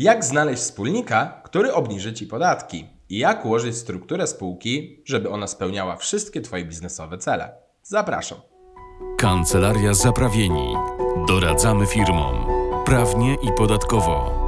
Jak znaleźć wspólnika, który obniży Ci podatki? I jak ułożyć strukturę spółki, żeby ona spełniała wszystkie Twoje biznesowe cele? Zapraszam. Kancelaria Zaprawieni. Doradzamy firmom. Prawnie i podatkowo.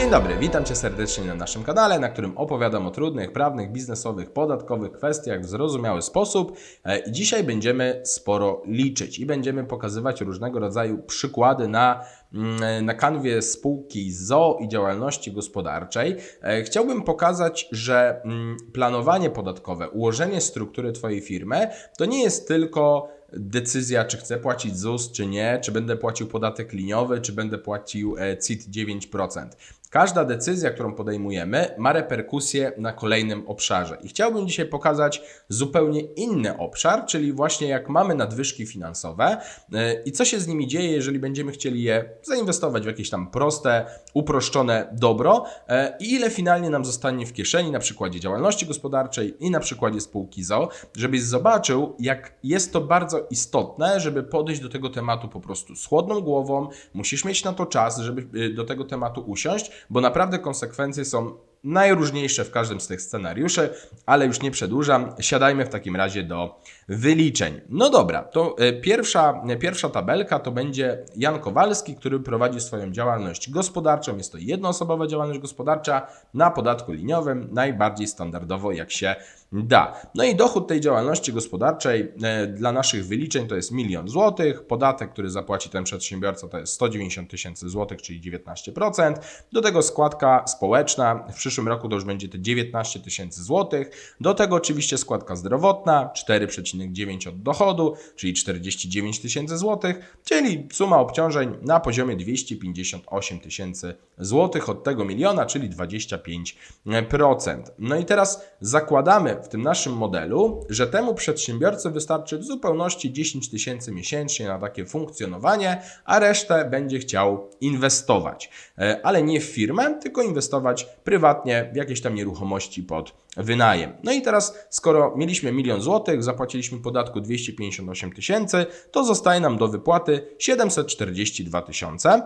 Dzień dobry, witam Cię serdecznie na naszym kanale, na którym opowiadam o trudnych, prawnych, biznesowych, podatkowych kwestiach w zrozumiały sposób. E, dzisiaj będziemy sporo liczyć i będziemy pokazywać różnego rodzaju przykłady na, mm, na kanwie spółki ZO i działalności gospodarczej. E, Chciałbym pokazać, że mm, planowanie podatkowe, ułożenie struktury Twojej firmy to nie jest tylko decyzja, czy chcę płacić ZUS, czy nie, czy będę płacił podatek liniowy, czy będę płacił e, CIT 9%. Każda decyzja, którą podejmujemy, ma reperkusje na kolejnym obszarze. I chciałbym dzisiaj pokazać zupełnie inny obszar, czyli właśnie jak mamy nadwyżki finansowe yy, i co się z nimi dzieje, jeżeli będziemy chcieli je zainwestować w jakieś tam proste, uproszczone dobro yy, i ile finalnie nam zostanie w kieszeni na przykładzie działalności gospodarczej i na przykładzie spółki ZO, żebyś zobaczył, jak jest to bardzo istotne, żeby podejść do tego tematu po prostu z chłodną głową. Musisz mieć na to czas, żeby yy, do tego tematu usiąść, bo naprawdę konsekwencje są najróżniejsze w każdym z tych scenariuszy, ale już nie przedłużam. Siadajmy w takim razie do wyliczeń. No dobra, to e, pierwsza, e, pierwsza tabelka to będzie Jan Kowalski, który prowadzi swoją działalność gospodarczą. Jest to jednoosobowa działalność gospodarcza na podatku liniowym, najbardziej standardowo jak się da. No i dochód tej działalności gospodarczej e, dla naszych wyliczeń to jest milion złotych. Podatek, który zapłaci ten przedsiębiorca to jest 190 tysięcy złotych, czyli 19%. Do tego składka społeczna w przyszłym roku to już będzie te 19 tysięcy złotych. Do tego oczywiście składka zdrowotna 4,9 od dochodu, czyli 49 tysięcy złotych, czyli suma obciążeń na poziomie 258 tysięcy złotych od tego miliona, czyli 25%. No i teraz zakładamy w tym naszym modelu, że temu przedsiębiorcy wystarczy w zupełności 10 tysięcy miesięcznie na takie funkcjonowanie, a resztę będzie chciał inwestować. E, Ale nie w firmę, tylko inwestować prywatnie w jakieś tam nieruchomości pod wynajem. No i teraz, skoro mieliśmy milion złotych, zapłaciliśmy podatku 258 tysięcy, to zostaje nam do wypłaty 742 tysiące.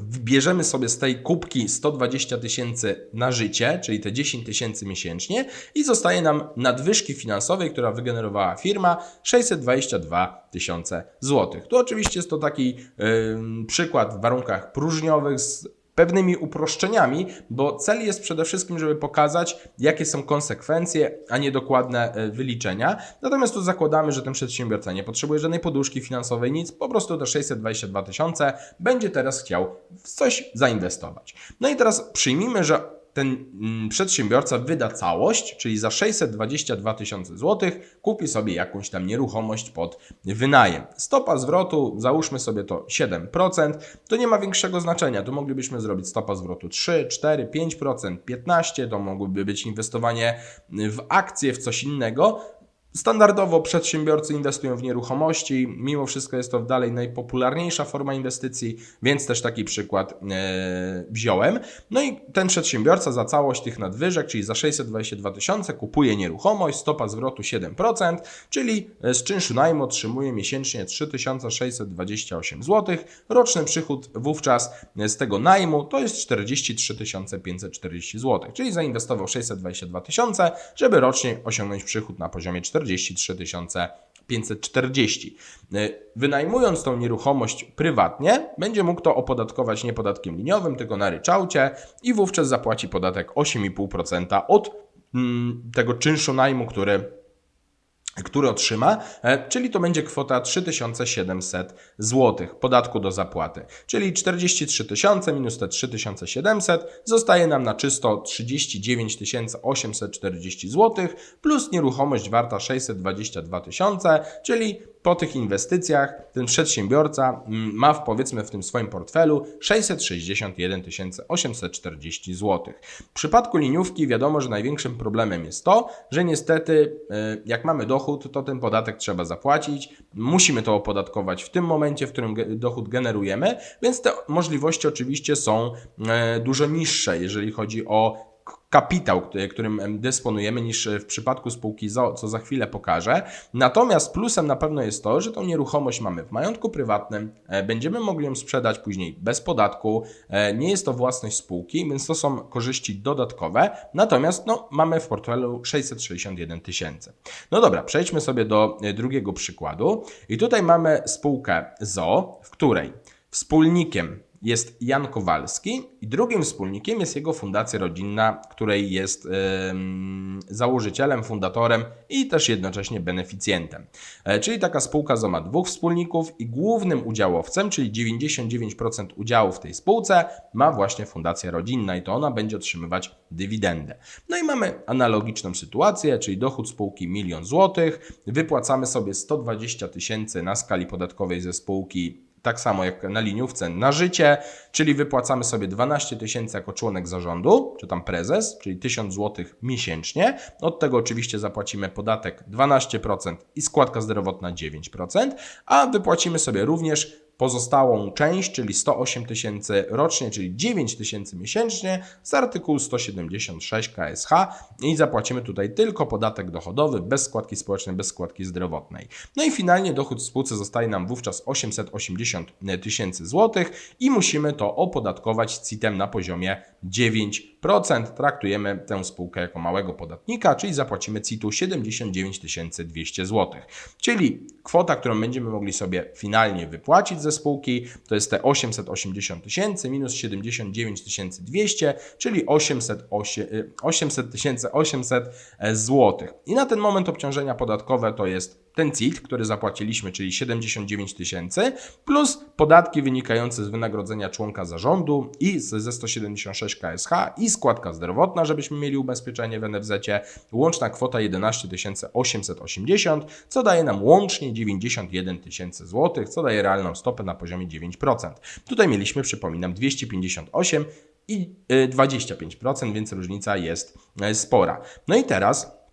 Bierzemy sobie z tej kubki 120 tysięcy na życie, czyli te 10 tysięcy miesięcznie i zostaje nam nadwyżki finansowej, która wygenerowała firma 622 tysiące złotych. Tu oczywiście jest to taki yy, przykład w warunkach próżniowych z pewnymi uproszczeniami, bo cel jest przede wszystkim, żeby pokazać, jakie są konsekwencje, a nie dokładne e, wyliczenia. Natomiast tu zakładamy, że ten przedsiębiorca nie potrzebuje żadnej poduszki finansowej, nic, po prostu te 622 tysiące będzie teraz chciał w coś zainwestować. No i teraz przyjmijmy, że ten mm, przedsiębiorca wyda całość, czyli za 622 tysiące złotych kupi sobie jakąś tam nieruchomość pod wynajem. Stopa zwrotu, załóżmy sobie to 7%, to nie ma większego znaczenia. Tu moglibyśmy zrobić stopa zwrotu 3, 4, 5%, 15%, to mogłoby być inwestowanie w akcje, w coś innego. Standardowo przedsiębiorcy inwestują w nieruchomości, mimo wszystko jest to dalej najpopularniejsza forma inwestycji, więc też taki przykład e, wziąłem. No i ten przedsiębiorca za całość tych nadwyżek, czyli za 622 tysiące kupuje nieruchomość, stopa zwrotu 7%, czyli z czynszu najmu otrzymuje miesięcznie 3628 zł. Roczny przychód wówczas z tego najmu to jest 43 540 zł, czyli zainwestował 622 tysiące, żeby rocznie osiągnąć przychód na poziomie 43 540. Wynajmując tą nieruchomość prywatnie, będzie mógł to opodatkować nie podatkiem liniowym, tylko na ryczałcie i wówczas zapłaci podatek 8,5% od mm, tego czynszu najmu, który który otrzyma, e, czyli to będzie kwota 3700 zł podatku do zapłaty. Czyli 43 tysiące minus te 3700 zostaje nam na czysto 39 840 zł plus nieruchomość warta 622 tysiące, czyli po tych inwestycjach ten przedsiębiorca mm, ma w, powiedzmy w tym swoim portfelu 661 840 zł. W przypadku liniówki wiadomo, że największym problemem jest to, że niestety e, jak mamy dochód, to ten podatek trzeba zapłacić. Musimy to opodatkować w tym momencie, w którym dochód generujemy, więc te możliwości oczywiście są e, dużo niższe, jeżeli chodzi o kapitał, który- którym em, dysponujemy, niż e, w przypadku spółki ZO, co za chwilę pokażę. Natomiast plusem na pewno jest to, że tą nieruchomość mamy w majątku prywatnym, e, będziemy mogli ją sprzedać później bez podatku, e, nie jest to własność spółki, więc to są korzyści dodatkowe. Natomiast no, mamy w portfelu 661 tysięcy. No dobra, przejdźmy sobie do drugiego przykładu. I tutaj mamy spółkę ZO, w której wspólnikiem jest Jan Kowalski i drugim wspólnikiem jest jego fundacja rodzinna, której jest em, założycielem, fundatorem i też jednocześnie beneficjentem. E, czyli taka spółka ZO ma dwóch wspólników i głównym udziałowcem, czyli 99% udziału w tej spółce ma właśnie fundacja rodzinna i to ona będzie otrzymywać dywidendę. No i mamy analogiczną sytuację, czyli dochód spółki 1 złotych, wypłacamy sobie 120 tysięcy na skali podatkowej ze spółki tak samo jak na liniówce na życie, czyli wypłacamy sobie 12 tysięcy jako członek zarządu, czy tam prezes, czyli 1000 zł miesięcznie. Od tego oczywiście zapłacimy podatek 12% i składka zdrowotna 9%, a wypłacimy sobie również pozostałą część, czyli 108 tysięcy rocznie, czyli 9 tysięcy miesięcznie z artykułu 176 KSH i zapłacimy tutaj tylko podatek dochodowy bez składki społecznej, bez składki zdrowotnej. No i finalnie dochód w spółce zostaje nam wówczas 880 tysięcy złotych i musimy to opodatkować CIT-em na poziomie 9%. Traktujemy tę spółkę jako małego podatnika, czyli zapłacimy CIT-u 79 200 zł. Czyli kwota, którą będziemy mogli sobie finalnie wypłacić ze spółki, to jest te 880 tysięcy minus 79 200, czyli 800 800 800 zł. I na ten moment obciążenia podatkowe to jest ten CIT, który zapłaciliśmy, czyli 79 tysięcy, plus podatki wynikające z wynagrodzenia członka zarządu i ze 176 KSH i składka zdrowotna, żebyśmy mieli ubezpieczenie w NFZ-cie. Łączna kwota 11 880, co daje nam łącznie 91 tysięcy złotych, co daje realną stopę na poziomie 9%. Tutaj mieliśmy, przypominam, 258 i y, 25%, więc różnica jest y, spora. No i teraz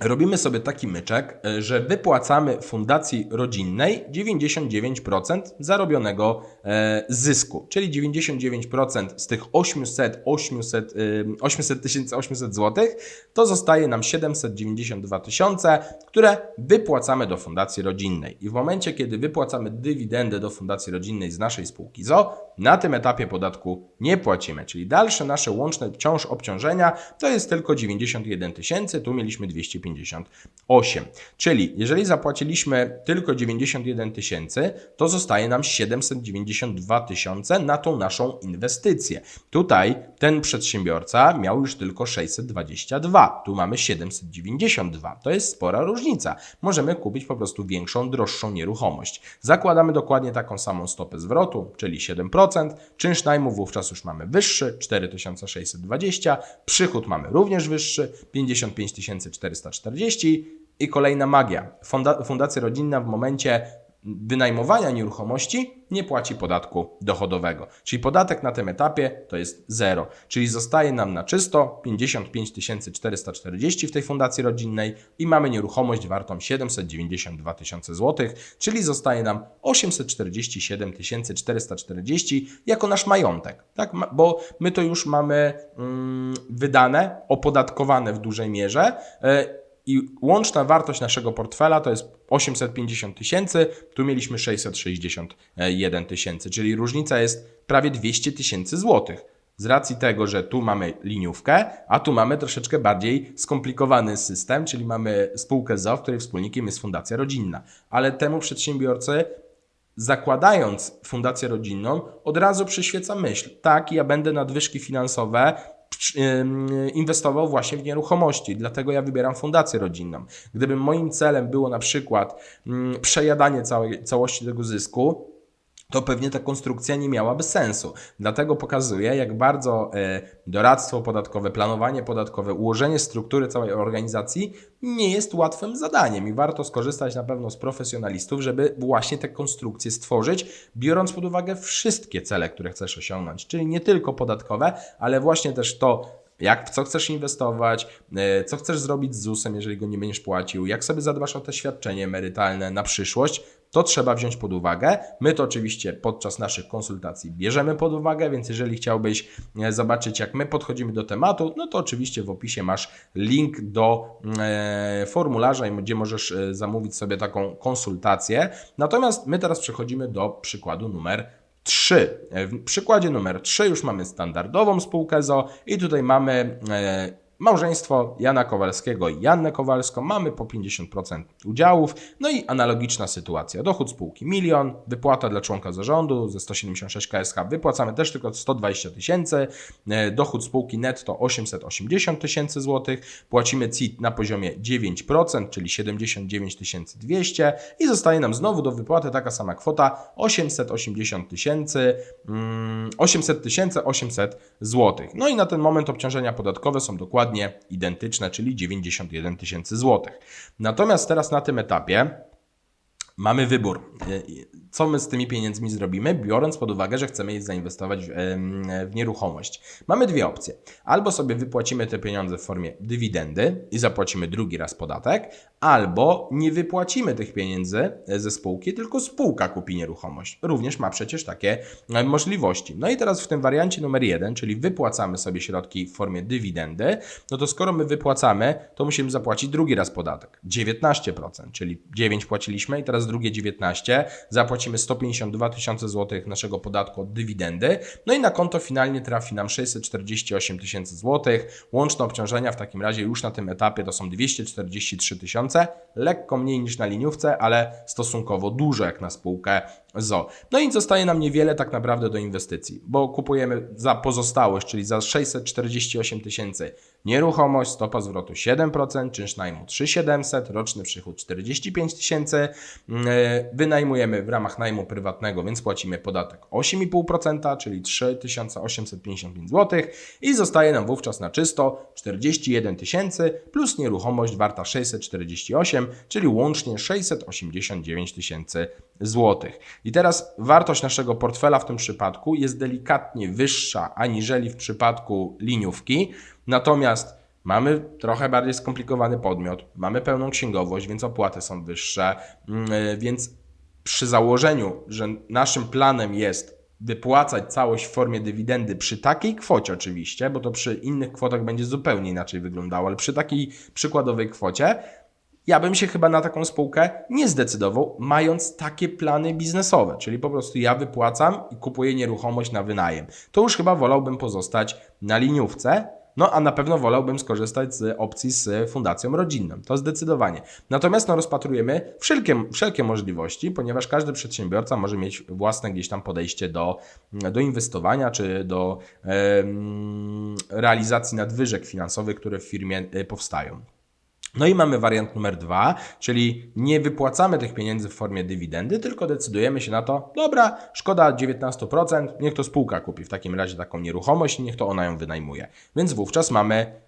robimy sobie taki myczek, e, że wypłacamy fundacji rodzinnej 99% zarobionego e, zysku, czyli 99% z tych 800, 800, y, 800 tysięcy 800 zł, to zostaje nam 792 tysiące, które wypłacamy do fundacji rodzinnej. I w momencie, kiedy wypłacamy dywidendę do fundacji rodzinnej z naszej spółki ZO, na tym etapie podatku nie płacimy, czyli dalsze nasze łączne wciąż obciążenia to jest tylko 91 tysięcy, tu mieliśmy 258. Czyli jeżeli zapłaciliśmy tylko 91 tysięcy, to zostaje nam 792 tysiące na tą naszą inwestycję. Tutaj ten przedsiębiorca miał już tylko 622, tu mamy 792. To jest spora różnica. Możemy kupić po prostu większą, droższą nieruchomość. Zakładamy dokładnie taką samą stopę zwrotu, czyli 7%. Czynsz najmu wówczas już mamy wyższy, 4620. Przychód mamy również wyższy, 55 440. I kolejna magia. Funda Fundacja Rodzinna w momencie wynajmowania nieruchomości nie płaci podatku dochodowego. Czyli podatek na tym etapie to jest zero. Czyli zostaje nam na czysto 55 440 w tej fundacji rodzinnej i mamy nieruchomość wartą 792 tysiące złotych, czyli zostaje nam 847 440 jako nasz majątek. Tak? Bo my to już mamy mm, wydane, opodatkowane w dużej mierze. e, i łączna wartość naszego portfela to jest 850 tysięcy, tu mieliśmy 661 tysięcy, czyli różnica jest prawie 200 tysięcy złotych. Z racji tego, że tu mamy liniówkę, a tu mamy troszeczkę bardziej skomplikowany system, czyli mamy spółkę ZO, w której wspólnikiem jest fundacja rodzinna. Ale temu przedsiębiorcy zakładając fundację rodzinną, od razu przyświeca myśl, tak, ja będę nadwyżki finansowe inwestował właśnie w nieruchomości, dlatego ja wybieram fundację rodzinną. Gdybym moim celem było na przykład mm, przejadanie całej, całości tego zysku, to pewnie ta konstrukcja nie miałaby sensu. Dlatego pokazuję, jak bardzo e, doradztwo podatkowe, planowanie podatkowe, ułożenie struktury całej organizacji nie jest łatwym zadaniem i warto skorzystać na pewno z profesjonalistów, żeby właśnie te konstrukcje stworzyć, biorąc pod uwagę wszystkie cele, które chcesz osiągnąć, czyli nie tylko podatkowe, ale właśnie też to, jak, co chcesz inwestować, e, co chcesz zrobić z ZUS-em, jeżeli go nie będziesz płacił, jak sobie zadbasz o te świadczenie emerytalne na przyszłość, to trzeba wziąć pod uwagę. My to oczywiście podczas naszych konsultacji bierzemy pod uwagę, więc jeżeli chciałbyś e, zobaczyć, jak my podchodzimy do tematu, no to oczywiście w opisie masz link do e, formularza, gdzie możesz e, zamówić sobie taką konsultację. Natomiast my teraz przechodzimy do przykładu numer 3. E, W przykładzie numer 3 już mamy standardową spółkę ZO i tutaj mamy małżeństwo Jana Kowalskiego i Jannę Kowalską. Mamy po 50% udziałów. No i analogiczna sytuacja. Dochód spółki milion, wypłata dla członka zarządu ze 176 KSH. Wypłacamy też tylko 120 tysięcy. E, Dochód spółki netto 880 tysięcy złotych. Płacimy CIT na poziomie 9%, czyli 79 200 i zostaje nam znowu do wypłaty taka sama kwota 880 tysięcy, mm, 800 tysięcy 800 złotych. No i na ten moment obciążenia podatkowe są dokładnie identyczne, czyli 91 tysięcy złotych. Natomiast teraz na tym etapie mamy wybór. Y, Co my z tymi pieniędzmi zrobimy, biorąc pod uwagę, że chcemy je zainwestować w, nieruchomość? Mamy dwie opcje. Albo sobie wypłacimy te pieniądze w formie dywidendy i zapłacimy drugi raz podatek, albo nie wypłacimy tych pieniędzy ze spółki, tylko spółka kupi nieruchomość. Również ma przecież takie e, możliwości. No i teraz w tym wariancie numer jeden, czyli wypłacamy sobie środki w formie dywidendy, no to skoro my wypłacamy, to musimy zapłacić drugi raz podatek. 19%, czyli 9 płaciliśmy i teraz drugie 19, zapłacimy 152 tysiące złotych naszego podatku od dywidendy, no i na konto finalnie trafi nam 648 tysięcy złotych. Łączne obciążenia w takim razie już na tym etapie to są 243 tysiące, lekko mniej niż na liniówce, ale stosunkowo dużo jak na spółkę ZO. No i zostaje nam niewiele tak naprawdę do inwestycji, bo kupujemy za pozostałość, czyli za 648 tysięcy nieruchomość, stopa zwrotu 7%, czynsz najmu 3700, roczny przychód 45 tysięcy, Yy, wynajmujemy w ramach najmu prywatnego, więc płacimy podatek 8,5%, czyli 3855 zł i zostaje nam wówczas na czysto 41 tysięcy plus nieruchomość warta 648, czyli łącznie 689 tysięcy złotych. I teraz wartość naszego portfela w tym przypadku jest delikatnie wyższa aniżeli w przypadku liniówki, natomiast Mamy trochę bardziej skomplikowany podmiot, mamy pełną księgowość, więc opłaty są wyższe, mm, y, więc przy założeniu, że naszym planem jest wypłacać całość w formie dywidendy przy takiej kwocie oczywiście, bo to przy innych kwotach będzie zupełnie inaczej wyglądało, ale przy takiej przykładowej kwocie, ja bym się chyba na taką spółkę nie zdecydował, mając takie plany biznesowe, czyli po prostu ja wypłacam i kupuję nieruchomość na wynajem. To już chyba wolałbym pozostać na liniówce, no a na pewno wolałbym skorzystać z opcji z fundacją rodzinną. To zdecydowanie. Natomiast no, rozpatrujemy wszelkie, wszelkie możliwości, ponieważ każdy przedsiębiorca może mieć własne gdzieś tam podejście do, do inwestowania czy do em, realizacji nadwyżek finansowych, które w firmie e, powstają. No i mamy wariant numer dwa, czyli nie wypłacamy tych pieniędzy w formie dywidendy, tylko decydujemy się na to, dobra, szkoda 19%, niech to spółka kupi w takim razie taką nieruchomość i niech to ona ją wynajmuje. Więc wówczas mamy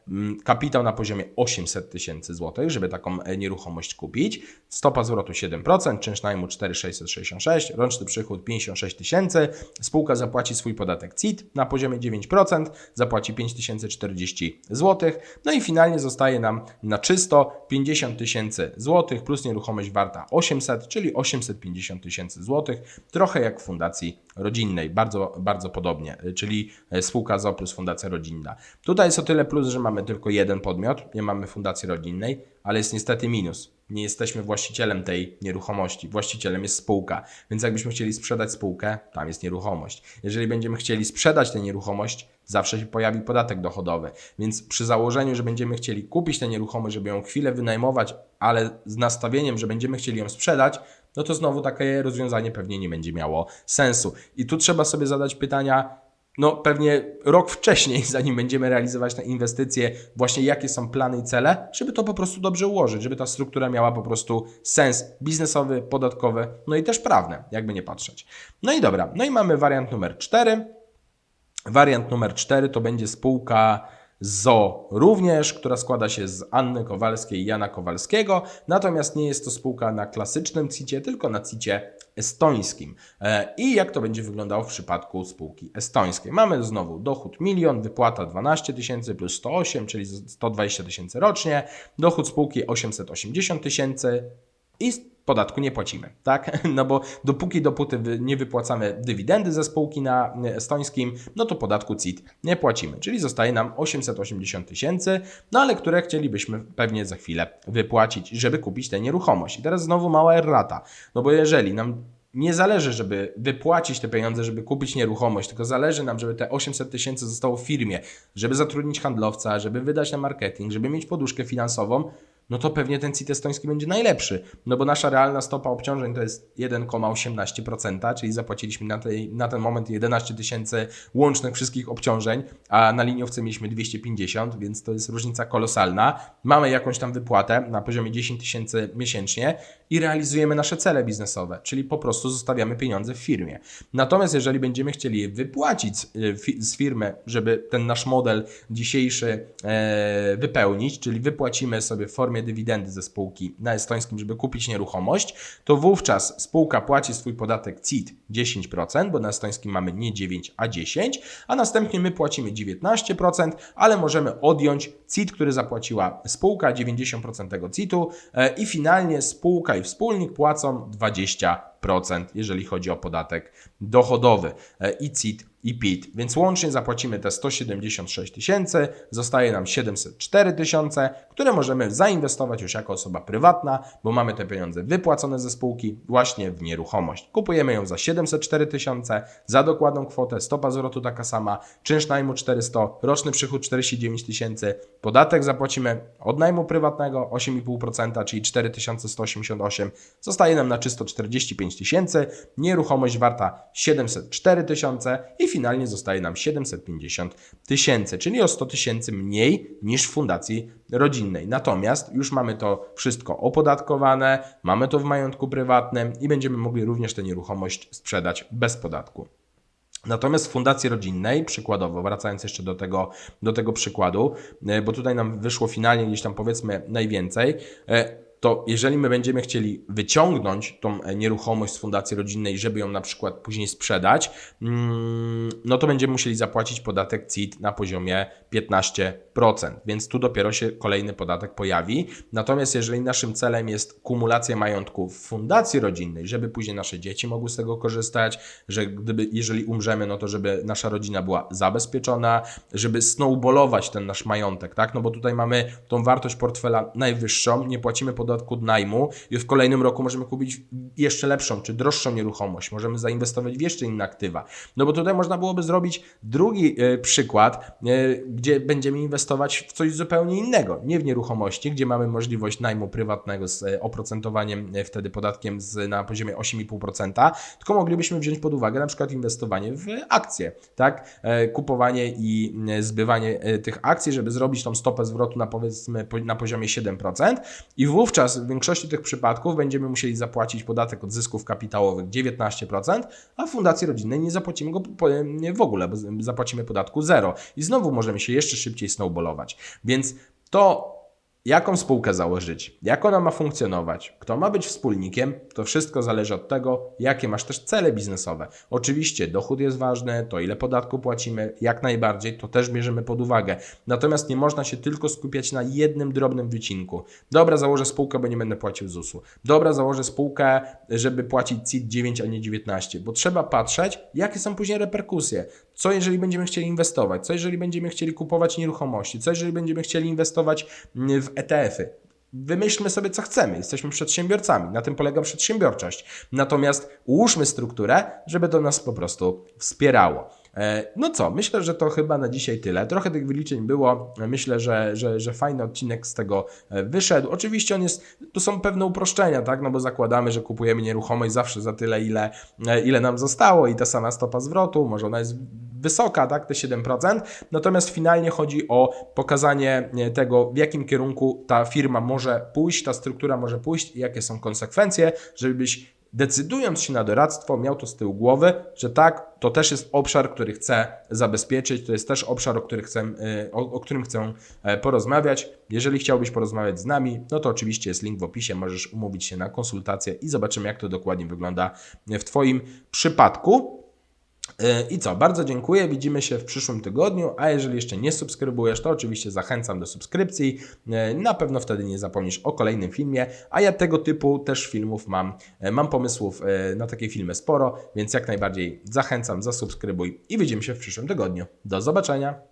kapitał na poziomie 800 tysięcy złotych, żeby taką e, nieruchomość kupić. Stopa zwrotu 7%, czynsz najmu 4666, roczny przychód 56 tysięcy, spółka zapłaci swój podatek CIT na poziomie 9%, zapłaci 5040 złotych, no i finalnie zostaje nam na czysto 50 tysięcy złotych plus nieruchomość warta 800, czyli 850 tysięcy złotych, trochę jak w fundacji rodzinnej, bardzo, bardzo podobnie, czyli e, spółka ZO plus fundacja rodzinna. Tutaj jest o tyle plus, że mamy tylko jeden podmiot, nie mamy fundacji rodzinnej, ale jest niestety minus. Nie jesteśmy właścicielem tej nieruchomości. Właścicielem jest spółka. Więc jakbyśmy chcieli sprzedać spółkę, tam jest nieruchomość. Jeżeli będziemy chcieli sprzedać tę nieruchomość, zawsze się pojawi podatek dochodowy. Więc przy założeniu, że będziemy chcieli kupić tę nieruchomość, żeby ją chwilę wynajmować, ale z nastawieniem, że będziemy chcieli ją sprzedać, no to znowu takie rozwiązanie pewnie nie będzie miało sensu. I tu trzeba sobie zadać pytania, no pewnie rok wcześniej, zanim będziemy realizować te inwestycje, właśnie jakie są plany i cele, żeby to po prostu dobrze ułożyć, żeby ta struktura miała po prostu sens biznesowy, podatkowy, no i też prawny, jakby nie patrzeć. No i dobra, no i mamy wariant numer 4. Wariant numer 4 to będzie spółka ZO również, która składa się z Anny Kowalskiej i Jana Kowalskiego, natomiast nie jest to spółka na klasycznym CIT-ie, tylko na CIT-ie estońskim. E, I jak to będzie wyglądało w przypadku spółki estońskiej? Mamy znowu dochód milion, wypłata 12 tysięcy plus 108, czyli 120 tysięcy rocznie, dochód spółki 880 tysięcy i podatku nie płacimy, tak? No bo dopóki dopóty nie wypłacamy dywidendy ze spółki na y, estońskim, no to podatku CIT nie płacimy, czyli zostaje nam 880 tysięcy, no ale które chcielibyśmy pewnie za chwilę wypłacić, żeby kupić tę nieruchomość. I teraz znowu mała errata, no bo jeżeli nam nie zależy, żeby wypłacić te pieniądze, żeby kupić nieruchomość, tylko zależy nam, żeby te 800 tysięcy zostało w firmie, żeby zatrudnić handlowca, żeby wydać na marketing, żeby mieć poduszkę finansową, no to pewnie ten CIT estoński będzie najlepszy. No bo nasza realna stopa obciążeń to jest 1,18%, czyli zapłaciliśmy na, tej, na ten moment 11 tysięcy łącznych wszystkich obciążeń, a na liniowce mieliśmy 250, więc to jest różnica kolosalna. Mamy jakąś tam wypłatę na poziomie 10 tysięcy miesięcznie i realizujemy nasze cele biznesowe, czyli po prostu zostawiamy pieniądze w firmie. Natomiast jeżeli będziemy chcieli wypłacić z, y, z firmy, żeby ten nasz model dzisiejszy e, wypełnić, czyli wypłacimy sobie w formie dywidendy ze spółki na estońskim, żeby kupić nieruchomość, to wówczas spółka płaci swój podatek CIT 10%, bo na estońskim mamy nie 9, a 10, a następnie my płacimy 19%, ale możemy odjąć CIT, który zapłaciła spółka, 90% tego CIT-u e, i finalnie spółka i wspólnik płacą 20%, jeżeli chodzi o podatek dochodowy e, i CIT i PIT. Więc łącznie zapłacimy te 176 tysięcy, zostaje nam 704 tysiące, które możemy zainwestować już jako osoba prywatna, bo mamy te pieniądze wypłacone ze spółki właśnie w nieruchomość. Kupujemy ją za 704 tysiące, za dokładną kwotę, stopa zwrotu taka sama, czynsz najmu 400, roczny przychód 49 tysięcy, podatek zapłacimy od najmu prywatnego 8,5%, czyli 4188, zostaje nam na czysto 45 tysięcy, nieruchomość warta 704 tysiące i finalnie zostaje nam 750 tysięcy, czyli o 100 tysięcy mniej niż w fundacji rodzinnej. Natomiast już mamy to wszystko opodatkowane, mamy to w majątku prywatnym i będziemy mogli również tę nieruchomość sprzedać bez podatku. Natomiast w fundacji rodzinnej, przykładowo, wracając jeszcze do tego, do tego przykładu, e, bo tutaj nam wyszło finalnie gdzieś tam powiedzmy najwięcej, e, to jeżeli my będziemy chcieli wyciągnąć tą e, nieruchomość z fundacji rodzinnej, żeby ją na przykład później sprzedać, mm, no to będziemy musieli zapłacić podatek CIT na poziomie 15%, więc tu dopiero się kolejny podatek pojawi. Natomiast jeżeli naszym celem jest kumulacja majątku w fundacji rodzinnej, żeby później nasze dzieci mogły z tego korzystać, że gdyby, jeżeli umrzemy, no to żeby nasza rodzina była zabezpieczona, żeby snowballować ten nasz majątek, tak? No bo tutaj mamy tą wartość portfela najwyższą, nie płacimy podatku od najmu i w kolejnym roku możemy kupić jeszcze lepszą czy droższą nieruchomość, możemy zainwestować w jeszcze inne aktywa. No bo tutaj można byłoby zrobić drugi e, przykład, e, gdzie będziemy inwestować w coś zupełnie innego, nie w nieruchomości, gdzie mamy możliwość najmu prywatnego z e, oprocentowaniem wtedy podatkiem z, na poziomie 8,5%, tylko moglibyśmy wziąć pod uwagę na przykład inwestowanie w akcje, tak? Kupowanie i zbywanie tych akcji, żeby zrobić tą stopę zwrotu na powiedzmy po- na poziomie 7% i wówczas w większości tych przypadków będziemy musieli zapłacić podatek od zysków kapitałowych 19%, a fundacji rodzinnej nie zapłacimy go w ogóle, bo zapłacimy podatku zero i znowu możemy się jeszcze szybciej snowballować. Więc to Jaką spółkę założyć, jak ona ma funkcjonować, kto ma być wspólnikiem, to wszystko zależy od tego, jakie masz też cele biznesowe. Oczywiście dochód jest ważny, to ile podatku płacimy, jak najbardziej, to też bierzemy pod uwagę. Natomiast nie można się tylko skupiać na jednym drobnym wycinku. Dobra, założę spółkę, bo nie będę płacił ZUS-u. Dobra, założę spółkę, żeby płacić CIT 9, a nie 19, bo trzeba patrzeć, jakie są później reperkusje. Co jeżeli będziemy chcieli inwestować? Co jeżeli będziemy chcieli kupować nieruchomości? Co jeżeli będziemy chcieli inwestować mm, w ETF-y? Wymyślmy sobie, co chcemy. Jesteśmy przedsiębiorcami. Na tym polega przedsiębiorczość. Natomiast ułóżmy strukturę, żeby to nas po prostu wspierało. E, No co, myślę, że to chyba na dzisiaj tyle. Trochę tych wyliczeń było. Myślę, że, że, że fajny odcinek z tego e, wyszedł. Oczywiście on jest, tu są pewne uproszczenia, tak? No bo zakładamy, że kupujemy nieruchomość zawsze za tyle, ile, e, ile nam zostało i ta sama stopa zwrotu, może ona jest wysoka, tak, te 7%. Natomiast finalnie chodzi o pokazanie tego, w jakim kierunku ta firma może pójść, ta struktura może pójść i jakie są konsekwencje, żebyś decydując się na doradztwo, miał to z tyłu głowy, że tak, to też jest obszar, który chcę zabezpieczyć, to jest też obszar, o, który chcę, y, o, o którym chcę e, porozmawiać. Jeżeli chciałbyś porozmawiać z nami, no to oczywiście jest link w opisie, możesz umówić się na konsultację i zobaczymy, jak to dokładnie wygląda w Twoim przypadku. E, I co, bardzo dziękuję, widzimy się w przyszłym tygodniu, a jeżeli jeszcze nie subskrybujesz, to oczywiście zachęcam do subskrypcji, E, na pewno wtedy nie zapomnisz o kolejnym filmie, a ja tego typu też filmów mam, e, mam pomysłów na takie filmy sporo, więc jak najbardziej zachęcam, zasubskrybuj i widzimy się w przyszłym tygodniu. Do zobaczenia!